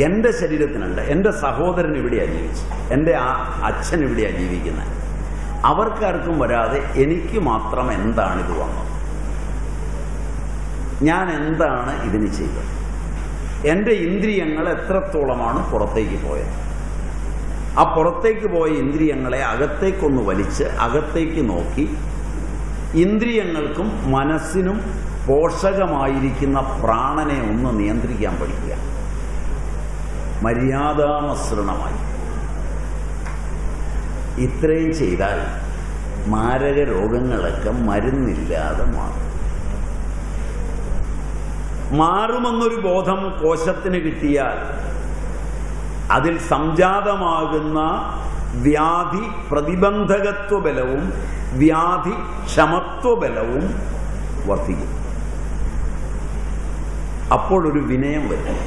എന്റെ ശരീരത്തിനല്ല എന്റെ സഹോദരൻ ഇവിടെയാണ് ജീവിച്ചത് എന്റെ ആ അച്ഛൻ ഇവിടെയാണ് ജീവിക്കുന്നത്. അവർക്കാർക്കും വരാതെ എനിക്ക് മാത്രം എന്താണ് ഇത് വന്നത്? ഞാൻ എന്താണ് ഇതിന് ചെയ്തത്? എന്റെ ഇന്ദ്രിയങ്ങൾ എത്രത്തോളമാണ് പുറത്തേക്ക് പോയത്? ആ പുറത്തേക്ക് പോയ ഇന്ദ്രിയങ്ങളെ അകത്തേക്കൊന്ന് വലിച്ച് അകത്തേക്ക് നോക്കി ഇന്ദ്രിയങ്ങൾക്കും മനസ്സിനും പോഷകമായിരിക്കുന്ന പ്രാണനെ ഒന്ന് നിയന്ത്രിക്കാൻ പഠിക്കുക. മര്യാദാമസൃണമായി ഇത്രയും ചെയ്താൽ മാരക രോഗങ്ങളൊക്കെ മരുന്നില്ലാതെ മാറും. മാറുമെന്നൊരു ബോധം കോശത്തിന് കിട്ടിയാൽ അതിൽ സംജാതമാകുന്ന വ്യാധി പ്രതിബന്ധകത്വ ബലവും വ്യാധി ക്ഷമത്വ ബലവും വർദ്ധിക്കും. അപ്പോൾ ഒരു വിനയം വരും.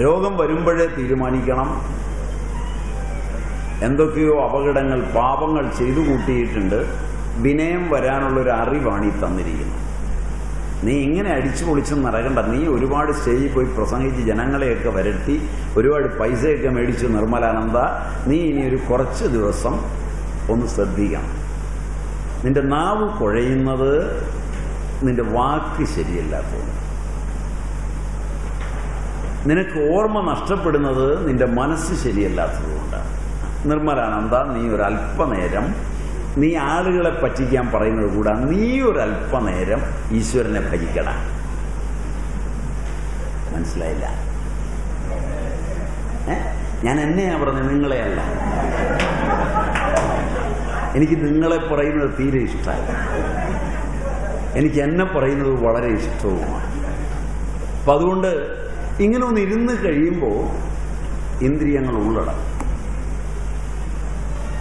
രോഗം വരുമ്പോഴേ തീരുമാനിക്കണം. എന്തൊക്കെയോ അപകടങ്ങൾ പാപങ്ങൾ ചെയ്തു കൂട്ടിയിട്ടുണ്ട്. വിനയം വരാനുള്ളൊരു അറിവാണ് ഈ തന്നിരിക്കുന്നത്. നീ ഇങ്ങനെ അടിച്ചു പൊളിച്ച് നടക്കണ്ട. നീ ഒരുപാട് സ്റ്റേജിൽ പോയി പ്രസംഗിച്ച് ജനങ്ങളെയൊക്കെ വരട്ടി ഒരുപാട് പൈസയൊക്കെ മേടിച്ചു നിർമ്മലാനന്ദ. നീ ഇനി ഒരു കുറച്ച് ദിവസം ഒന്ന് ശ്രദ്ധിക്കണം. നിന്റെ നാവ് കുഴയുന്നത് നിന്റെ വാക്ക് ശരിയല്ലാത്തതുകൊണ്ട് നിനക്ക് ഓർമ്മ നഷ്ടപ്പെടുന്നത് നിന്റെ മനസ്സ് ശരിയല്ലാത്തതുകൊണ്ടാണ് നിർമ്മലാനന്ദ നീ ഒരല്പനേരം നീ ആളുകളെ പറ്റിക്കാൻ പറയുന്നത് കൂടാ. നീ ഒരല്പനേരം ഈശ്വരനെ ഭജിക്കട. മനസ്സിലായില്ല? ഞാൻ എന്നെയാ പറഞ്ഞത്? നിങ്ങളെയല്ല. എനിക്ക് നിങ്ങളെ പറയുന്നത് തീരെ ഇഷ്ടമല്ല. എനിക്ക് എന്നെ പറയുന്നത് വളരെ ഇഷ്ടവുമാണ്. അപ്പം അതുകൊണ്ട് ഇങ്ങനെ ഒന്ന് ഇരുന്ന് കഴിയുമ്പോൾ ഇന്ദ്രിയങ്ങൾ ഉള്ളടങ്ങും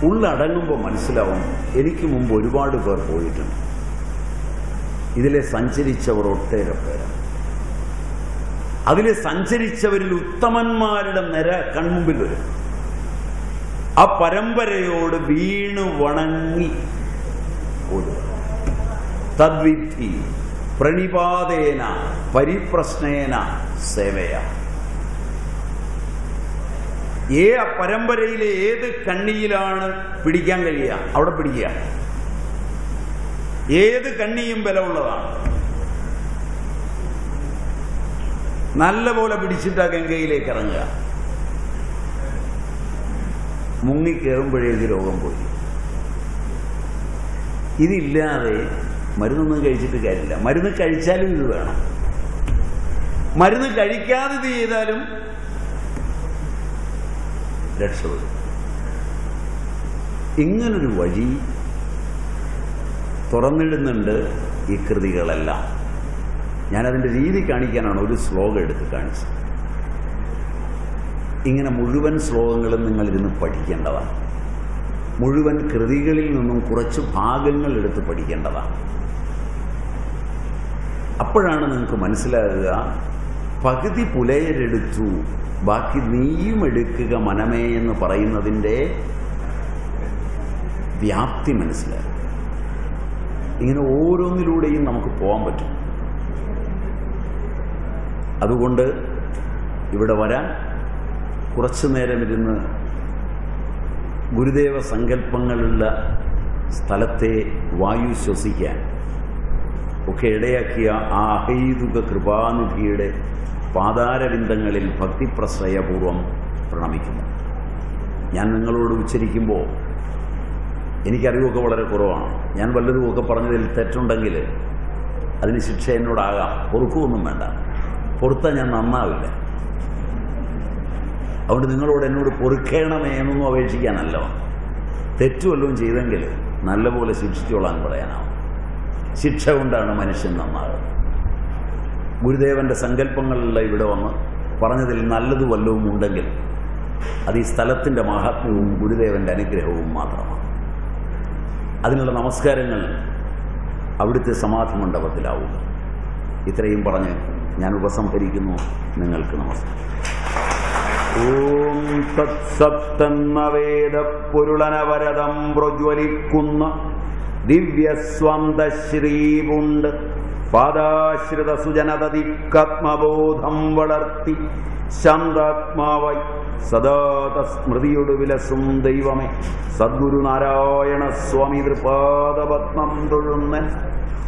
ഉള്ളടങ്ങുമ്പോൾ മനസ്സിലാവും എനിക്ക് മുമ്പ് ഒരുപാട് പേർ പോയിട്ടുണ്ട്. ഇതിലെ സഞ്ചരിച്ചവർ ഒട്ടേറെ പേരാണ്. അതിലെ സഞ്ചരിച്ചവരിൽ ഉത്തമന്മാരുടെ നിര കൺമുമ്പിൽ വരും ആ പരമ്പരയോട് വീണു വണങ്ങി തദ്വിധി പ്രണിപാതേന പരിപ്രശ്നേന സേവയ. ഏ ആ പരമ്പരയിലെ ഏത് കണ്ണിയിലാണ് പിടിക്കാൻ കഴിയുക? അവിടെ പിടിക്കുക. ഏത് കണ്ണിയും ബലമുള്ളതാണ്. നല്ല പോലെ പിടിച്ചിട്ട് ആ ഗംഗയിലേക്ക് ഇറങ്ങുക. മുങ്ങിക്കേറുമ്പോഴേക്ക് രോഗം പോയി. ഇതില്ലാതെ മരുന്നൊന്നും കഴിച്ചിട്ട് കാര്യമില്ല. മരുന്ന് കഴിച്ചാലും ഇത് വേണം. മരുന്ന് കഴിക്കാതെ ഇത് ചെയ്താലും രക്ഷപ്പെടും ഇങ്ങനൊരു വഴി തുറന്നിടുന്നുണ്ട് ഈ കൃതികളെല്ലാം. ഞാനതിന്റെ രീതി കാണിക്കാനാണ് ഒരു ശ്ലോകം എടുത്ത് കാണിച്ചത്. ഇങ്ങനെ മുഴുവൻ ശ്ലോകങ്ങളും നിങ്ങളിരുന്ന് പഠിക്കേണ്ടതാണ്. മുഴുവൻ കൃതികളിൽ നിന്നും കുറച്ച് ഭാഗങ്ങൾ എടുത്ത് പഠിക്കേണ്ടതാണ്. അപ്പോഴാണ് നിങ്ങൾക്ക് മനസ്സിലാകുക പകുതി പുലയരെടുത്തു. ബാക്കി നീയും എടുക്കുക മനമേ എന്ന് പറയുന്നതിന്റെ വ്യാപ്തി മനസ്സിലായി. ഇങ്ങനെ ഓരോന്നിലൂടെയും നമുക്ക് പോകാൻ പറ്റും. അതുകൊണ്ട് ഇവിടെ വരാൻ കുറച്ചു നേരം ഇരുന്ന് ഗുരുദേവ സങ്കല്പങ്ങളുള്ള സ്ഥലത്തെ വായു ശ്വസിക്കാൻ ഒക്കെ ഇടയാക്കിയ ആ അഹൈതുക കൃപാനിധിയുടെ പാതാരവിന്ദങ്ങളിൽ ഭക്തിപ്രശ്രയപൂർവം പ്രണമിക്കുന്നു. ഞാൻ നിങ്ങളോട് ഉച്ചരിക്കുമ്പോൾ എനിക്കറിവൊക്കെ വളരെ കുറവാണ്. ഞാൻ വല്ലതുമൊക്കെ പറഞ്ഞതിൽ തെറ്റുണ്ടെങ്കിൽ അതിന് ശിക്ഷ എന്നോടാകാം. പൊറുക്കുമൊന്നും വേണ്ട. പൊറുത്താൻ ഞാൻ നന്നാവില്ല. അതുകൊണ്ട് നിങ്ങളോട് എന്നോട് പൊറുക്കേണമേ എന്നൊന്നും അപേക്ഷിക്കാനല്ല. തെറ്റു വല്ലതും ചെയ്തെങ്കിൽ നല്ലപോലെ ശിക്ഷിച്ചോളാൻ പറയാനാവും. ശിക്ഷ കൊണ്ടാണ് മനുഷ്യൻ നന്നാകുന്നത്. ഗുരുദേവന്റെ സങ്കല്പങ്ങളെല്ലാം ഇവിടെ വന്ന് പറഞ്ഞതിൽ നല്ലത് വല്ലതും ഉണ്ടെങ്കിൽ അത് ഈ സ്ഥലത്തിന്റെ മഹാത്മ്യവും ഗുരുദേവന്റെ അനുഗ്രഹവും മാത്രമാണ്. അതിനുള്ള നമസ്കാരങ്ങൾ അവിടുത്തെ സമാധി മണ്ഡപത്തിലാവുക ഇത്രയും പറഞ്ഞ് ഞാൻ ഉപസംഹരിക്കുന്നു. നിങ്ങൾക്ക് നമസ്കാരം. ഓം തത്സപ്തന്ന വേദപ്പൊരുളനവരതം പ്രജ്വലിക്കുന്ന ദിവ്യസ്വന്ത ശ്രീപുണ്ട് പാദാശ്രിത സുജനതതിക്കത്മബോധം വളർത്തി ശാന്താത്മാവായി സദാ സ്മൃതിയോട് വിലസും ദൈവമേ. സദ്ഗുരുനാരായണ സ്വാമി തൃപാദപത്മം തൊഴുന്ന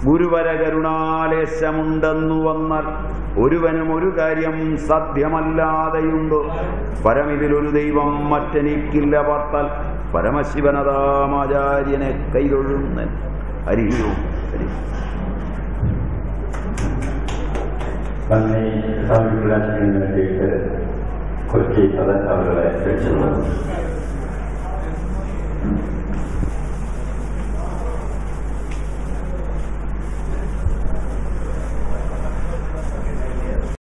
ഗുരുവര കരുണാലേശമുണ്ടെന്നു വന്നാൽ ഒരുവനും ഒരു കാര്യം സാധ്യമല്ലാതെയുണ്ടോ പരമിതിലൊരു ദൈവം മറ്റെനിക്കില്ല പാർത്താൽ പരമശിവനതാമാചാര്യനെ കൈതൊഴുന്ന. ഹരിയോ ഹരി. കൊച്ചി സദൻ അവരുടെ